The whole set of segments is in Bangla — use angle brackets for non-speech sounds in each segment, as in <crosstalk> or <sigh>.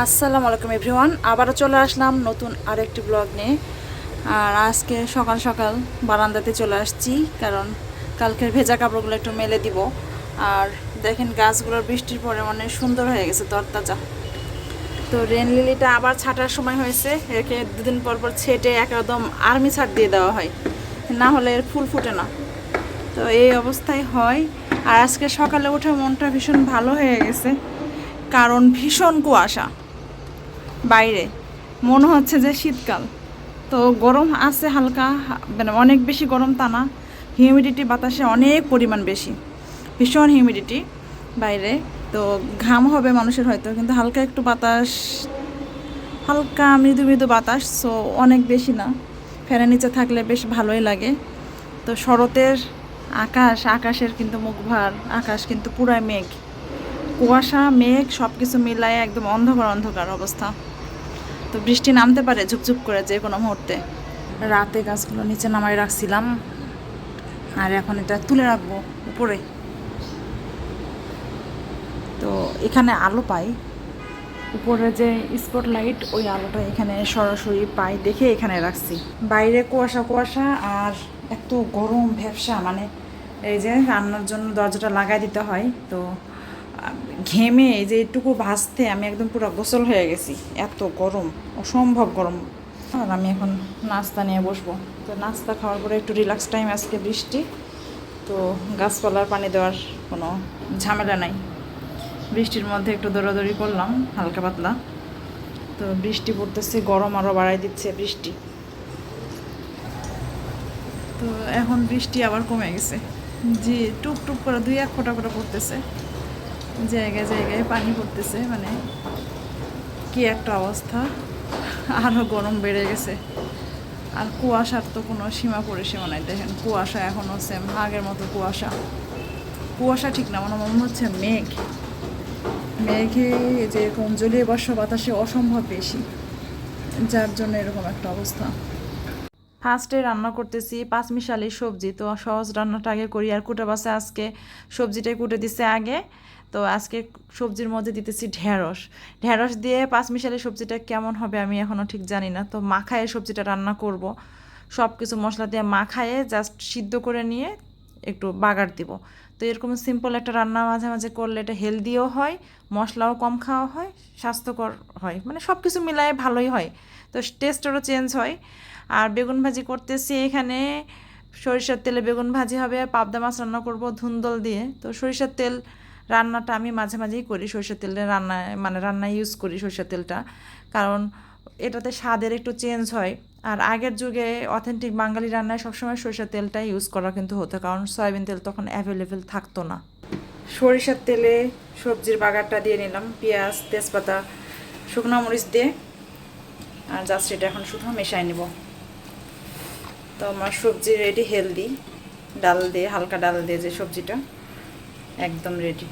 আসসালামু আলাইকুম, এভরিওয়ান। আবারও চলে আসলাম নতুন আরেকটি ব্লগ নিয়ে। আর আজকে সকাল সকাল বারান্দাতে চলে আসছি, কারণ কালকের ভেজা কাপড়গুলো একটু মেলে দিব। আর দেখেন গাছগুলোর বৃষ্টির পরে মানে সুন্দর হয়ে গেছে তরতাজা তো রেন লিলিটা আবার ছাটার সময় হয়েছে, একে দুদিন পর পর ছেটে একদম আর্মি ছাট দিয়ে দেওয়া হয়। না হলে এর ফুল ফুটে না। তো এই অবস্থায় হয়। আর আজকে সকালে উঠে মনটা ভীষণ ভালো হয়ে গেছে, কারণ ভীষণ কুয়াশা। বাইরে। মনে হচ্ছে যে শীতকাল। তো গরম আছে হালকা মানে অনেক বেশি গরম তা না। হিউমিডিটি বাতাসে অনেক পরিমাণ বেশি। ভীষণ হিউমিডিটি বাইরে। তো ঘাম হবে মানুষের হয়তো, কিন্তু হালকা একটু বাতাস, হালকা মৃদু মৃদু বাতাস সো অনেক বেশি না। ফ্যানের নিচে থাকলে বেশ ভালোই লাগে। তো শরতের আকাশ, আকাশের কিন্তু মুখভার, আকাশ কিন্তু পুরাই মেঘ। কুয়াশা, মেঘ সব কিছু মিলায় একদম অন্ধকার অন্ধকার অবস্থা। তো বৃষ্টি নামতে পারে ঝুপঝুপ করে যে কোনো মুহূর্তে। রাতে গাছগুলো নিচে নামাই রাখছিলাম। আর এখন এটা তুলে রাখব উপরে। তো এখানে আলো পাই। উপরে যে স্পট লাইট ওই আলোটা এখানে সরাসরি পাই দেখে এখানে রাখছি। বাইরে কুয়াশা কুয়াশা আর এত গরম ভ্যাবসা মানে এই যে রান্নার জন্য দরজাটা লাগাই দিতে হয়। তো ঘেমে যে একটুকু ভাজতে আমি একদম পুরো গোসল হয়ে গেছি। এত গরম, অসম্ভব গরম। আর আমি এখন নাস্তা নিয়ে বসবো। তো নাস্তা খাওয়ার পরে একটু রিল্যাক্স টাইম আজকে বৃষ্টি। তো গাছপালার পানি দেওয়ার কোনো ঝামেলা নাই। বৃষ্টির মধ্যে একটু দৌড়াদৌড়ি করলাম, হালকা পাতলা। তো বৃষ্টি পড়তেছে, গরম আরও বাড়াই দিচ্ছে বৃষ্টি। তো এখন বৃষ্টি আবার কমে গেছে। যে টুক টুক করে দুই এক ফোঁটা করে পড়তেছে। জায়গায় জায়গায় পানি পড়তেছে মানে কি একটা অবস্থা। আরও গরম বেড়ে গেছে। আর কুয়াশার তো কোনো সীমা পরিসীমা নাই। দেখেন, কুয়াশা এখনও সেম আগের মতো কুয়াশা। কুয়াশা ঠিক না আমার মনে হচ্ছে মেঘ। মেঘে যে এরকম জলীয় বর্ষা বাতাসে অসম্ভব বেশি। যার জন্য এরকম একটা অবস্থা। ফার্স্টে রান্না করতেছি পাঁচমিশালি সবজি, তো সহজ রান্নাটা আগে করি। আর কুটে বাসে আজকে সবজিটাই কুটে দিছে আগে। তো আজকে সবজির মধ্যে দিতেছি ঢেঁড়স। ঢেঁড়স দিয়ে পাঁচমিশালি সবজিটা কেমন হবে আমি এখনও ঠিক জানি না। তো মাখায়ে সবজিটা রান্না করব। সব কিছু মশলা দিয়ে মাখায়ে জাস্ট সিদ্ধ করে নিয়ে একটু বাগার দিব। তো এরকম সিম্পল একটা রান্না মাঝে মাঝে করলে এটা হেলদিও হয়, মশলাও কম খাওয়া হয়, স্বাস্থ্যকর হয়। মানে সব কিছু মিলায়ে ভালোই হয়। তো টেস্টেরও চেঞ্জ হয়। আর বেগুন ভাজি করতেছি এখানে। সরিষার তেলে বেগুন ভাজি হবে, পাবদা মাছ রান্না করব ধুন্দল দিয়ে। তো সরিষার তেল রান্নাটা আমি মাঝে মাঝেই করি, সরষের তেলে রান্নায় মানে রান্নায় ইউজ করি সরষের তেলটা। কারণ এটাতে স্বাদের একটু চেঞ্জ হয়। আর আগের যুগে অথেন্টিক বাঙালি রান্নায় সবসময় সরষের তেলটাই ইউজ করা কিন্তু হতো, কারণ সয়াবিন তেল তখন অ্যাভেলেবেল থাকতো না। সরিষার তেলে সবজির বাগারটা দিয়ে নিলাম, পেঁয়াজ, তেজপাতা, শুকনো মরিচ দিয়ে। আর জাস্ট এটা এখন শুধু মেশাই নিব। তো আমার সবজি রেডি হেলদি ডাল দিয়ে, হালকা ডাল দিয়ে যে সবজিটা, একদম রেডি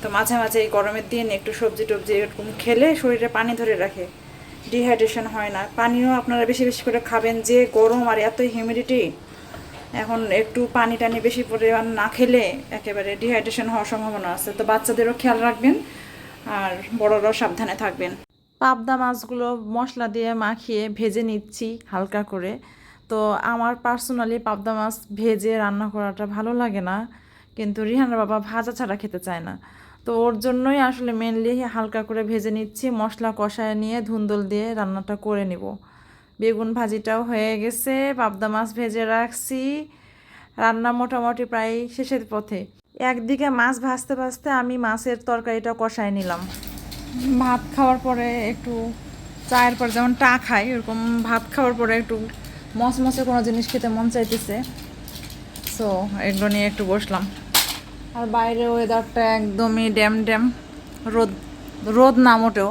তো মাঝে মাঝে এই গরমের দিন একটু সবজি টবজি এরকম খেলে শরীরে পানি ধরে রাখে। ডিহাইড্রেশন হয় না। পানিও আপনারা বেশি বেশি করে খাবেন। যে গরম আর এত হিউমিডিটি এখন একটু পানি টানি বেশি পরিমাণ না খেলে একেবারে ডিহাইড্রেশন হওয়ার সম্ভাবনা আছে। তো বাচ্চাদেরও খেয়াল রাখবেন আর বড়রাও সাবধানে থাকবেন। পাবদা মাছগুলো মশলা দিয়ে মাখিয়ে ভেজে নিচ্ছি হালকা করে। তো আমার পার্সোনালি পাবদা মাছ ভেজে রান্না করাটা ভালো লাগে না। কিন্তু রিহানের বাবা ভাজা ছাড়া খেতে চায় না। তো ওর জন্যই আসলে মেনলি হালকা করে ভেজে নিচ্ছি, মশলা কষায় নিয়ে ধুন্দল দিয়ে রান্নাটা করে নিব। বেগুন ভাজিটাও হয়ে গেছে, পাবদা মাছ ভেজে রাখছি, রান্না মোটামুটি প্রায় শেষের পথে। একদিকে মাছ ভাজতে ভাজতে আমি মাছের তরকারিটা কষায় নিলাম। ভাত খাওয়ার পরে একটু চায়ের পর যেমন টা খাই, ওরকম ভাত খাওয়ার পরে একটু মচমচে কোনো জিনিস খেতে মন চাইতেছে। সো এগুলো নিয়ে একটু বসলাম। আর বাইরে ওয়েদারটা একদমই ড্যাম ড্যাম। রোদ রোদ না মোটেও।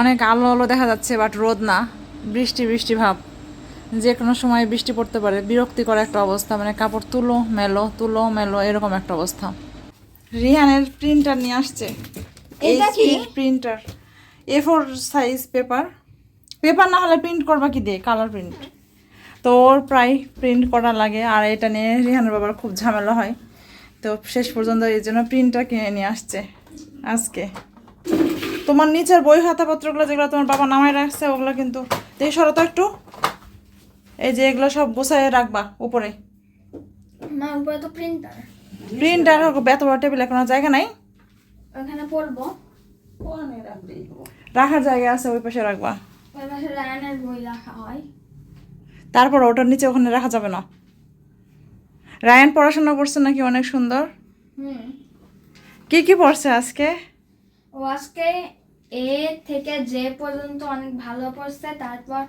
অনেক আলো আলো দেখা যাচ্ছে বাট রোদ না। বৃষ্টি বৃষ্টি ভাব। যে কোনো সময় বৃষ্টি পড়তে পারে। বিরক্তিকর একটা অবস্থা মানে কাপড় তুলো মেলো তুলো মেলো এরকম একটা অবস্থা। রিহানের প্রিন্টার নিয়ে আসছে। Printer A four size paper paper না হলে প্রিন্ট করবা কি দিয়ে? কালার প্রিন্ট তো ওর প্রায় প্রিন্ট করা লাগে। আর এটা নিয়ে রিহানের বাবার খুব ঝামেলা হয়। তো শেষ পর্যন্ত এই জন্য প্রিন্টটা কিনে নিয়ে আসছে আজকে। তোমার নিচের বই খাতাপত্রগুলো যেগুলো তোমার বাবা নামায় রাখছে ওগুলো কিন্তু দেখি সরো তো একটু। এই যে এগুলো সব গোছায় রাখবা উপরে। মা উপরে তো প্রিন্টার প্রিন্টার হোক এত বড় টেবিলে কোনো জায়গা নাই? ওখানে পড়ব। রাখার জায়গা আছে ওই পাশে রাখবা। ওই পাশে রায়নের বই রাখা হয়। তারপর ওটার নিচে ওখানে রাখা যাবে না। রায়ান পড়াশোনা করছে নাকি অনেক সুন্দর? হুম। কি কি পড়ছে আজকে? ও আজকে এ থেকে যে পর্যন্ত অনেক ভালো পড়ছে তারপর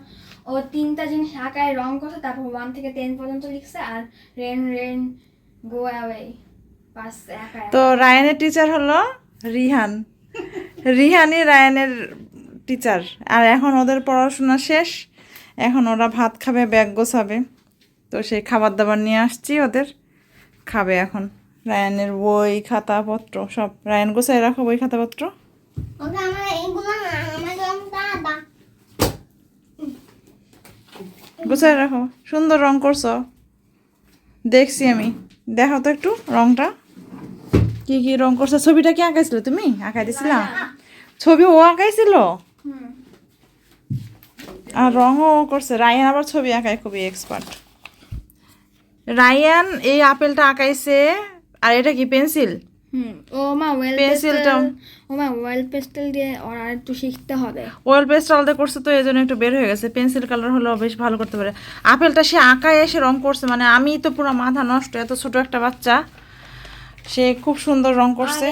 ও তিনটা জিনিস আঁকায় রং করছে তারপর ওয়ান থেকে টেন পর্যন্ত লিখছে আর রেন রেন গো অ্যাওয়ে তো রায়ানের টিচার হলো রিহান। রিহানই রায়ানের টিচার আর এখন ওদের পড়াশোনা শেষ এখন ওরা ভাত খাবে ব্যাগ গোছাবে। তো সেই খাবার দাবার নিয়ে আসছি ওদের। খাবে এখন। রায়ানের বই খাতাপত্র সব। রায়ান গোছায় রাখো বই খাতাপত্র? গোছায় রাখো। সুন্দর রং করছ। দেখছি আমি। দেখো তো একটু রংটা। কি কি রং করছ? ছবিটা কি আঁকাইছিল তুমি? আঁকাই দিছিলা? ছবি ও আঁকাইছিল? আর রঙও ও করছে। রায়ান আবার ছবি আঁকায় খুবই এক্সপার্ট রায়ান এই আপেলটা আঁকাইছে আর এটা কি পেন্সিল? ও মা ওয়েল পেন্সিলটাও। ও মা ওয়েল পেস্টেল দিয়ে ওর আর একটু শিখতে হবে। ওয়েল পেস্ট আলাদা করছে তো এই জন্য একটু বের হয়ে গেছে। পেন্সিল কালার বেশ ভালো করতে পারে। আপেলটা সে আঁকায় এসে রং করছে মানে আমি তো পুরো মাথা নষ্ট এত ছোট একটা বাচ্চা। সে খুব সুন্দর রং করছে।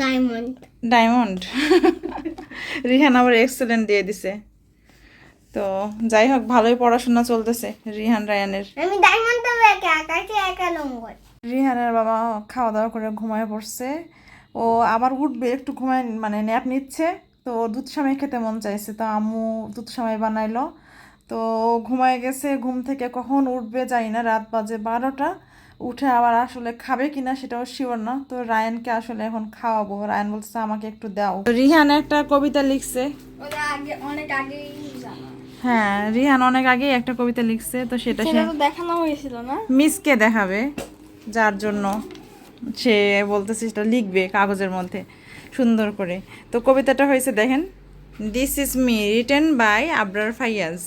ডায়মন্ড ডায়মন্ড <laughs> রিহান আবার এক্সেলেন্ট দিয়ে দিছে। তো যাই হোক ভালোই পড়াশোনা চলতেছে রিহান রায়ানের। আমি ডায়মন্ড একা আকাশে একা লঙ্গল রিহানের বাবা খাওয়া দাওয়া করে ঘুমায় পড়ছে। ও আবার উঠবে একটু ঘুমায় মানে ন্যাপ নিচ্ছে। তো দুধ সময় খেতে মন চাইছে তো আম্মু দুধ সময় বানাইলো। তো ও ঘুমায় গেছে ঘুম থেকে কখন উঠবে যাই না রাত বাজে বারোটা। উঠে আবার আসলে খাবে কিনা সেটাও শিওর না। তো রায়ানকে আসলে এখন খাওয়াবো। রায়ান বলছে আমাকে একটু দাও। রিহান একটা কবিতা লিখছে। ওটা আগে অনেক আগেই জানা। হ্যাঁ রিহান অনেক আগেই একটা কবিতা লিখছে তো সেটা সে দেখানো হয়েছিল না? মিসকে দেখাবে যার জন্য সে বলতেছে সেটা লিখবে কাগজের মধ্যে সুন্দর করে। তো কবিতাটা হয়েছে দেখেন this is me written by Abrar Faiyaz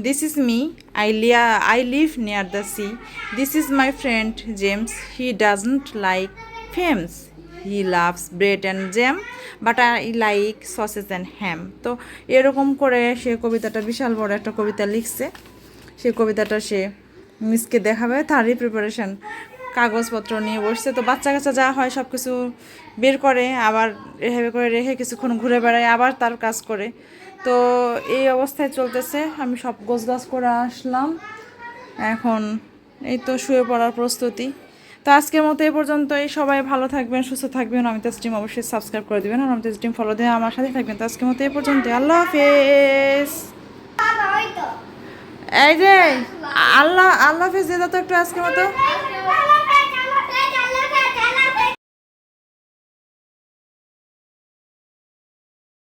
this is me I Lia I live near the sea this is my friend James he doesn't like games he loves bread and jam but I like sausages and ham তো এরকম করে সে কবিতাটা, বিশাল বড় একটা কবিতা লিখছে। সেই কবিতাটা সে মিসকে দেখাবে, তারই প্রিপারেশন কাগজপত্র নিয়ে বসছে। তো বাচ্চা কাচ্চা যা হয় সব কিছু বের করে, আবার এভাবে করে রেখে কিছুক্ষণ ঘুরে বেড়ায়, আবার তার কাজ করে। তো এই অবস্থায় চলতেছে। আমি সব গোছ গাছ করে আসলাম। এখন এই তো শুয়ে পড়ার প্রস্তুতি। তো আজকের মতো এই পর্যন্তই। সবাই ভালো থাকবেন, সুস্থ থাকবেন। অমিতা স্ট্রিম অবশ্যই সাবস্ক্রাইব করে দেবেন। আর অমিতা স্ট্রিম ফলো দিয়ে আমার সাথে থাকবেন। তো আজকের মতো এই পর্যন্ত আল্লাহ হাফেজ। এই যে, আল্লাহ আল্লাহ হাফেজ দিয়ে তো একটু আজকের মতো।